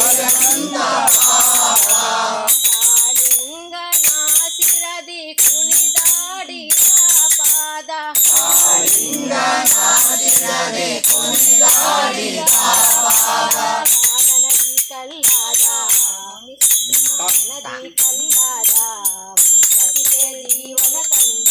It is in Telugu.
అలెదంత బాధ ఆకాశ భూమి కాలింగ నాసిరది కునిదాడిన పాద కాననది కల్లాద జీవన కంద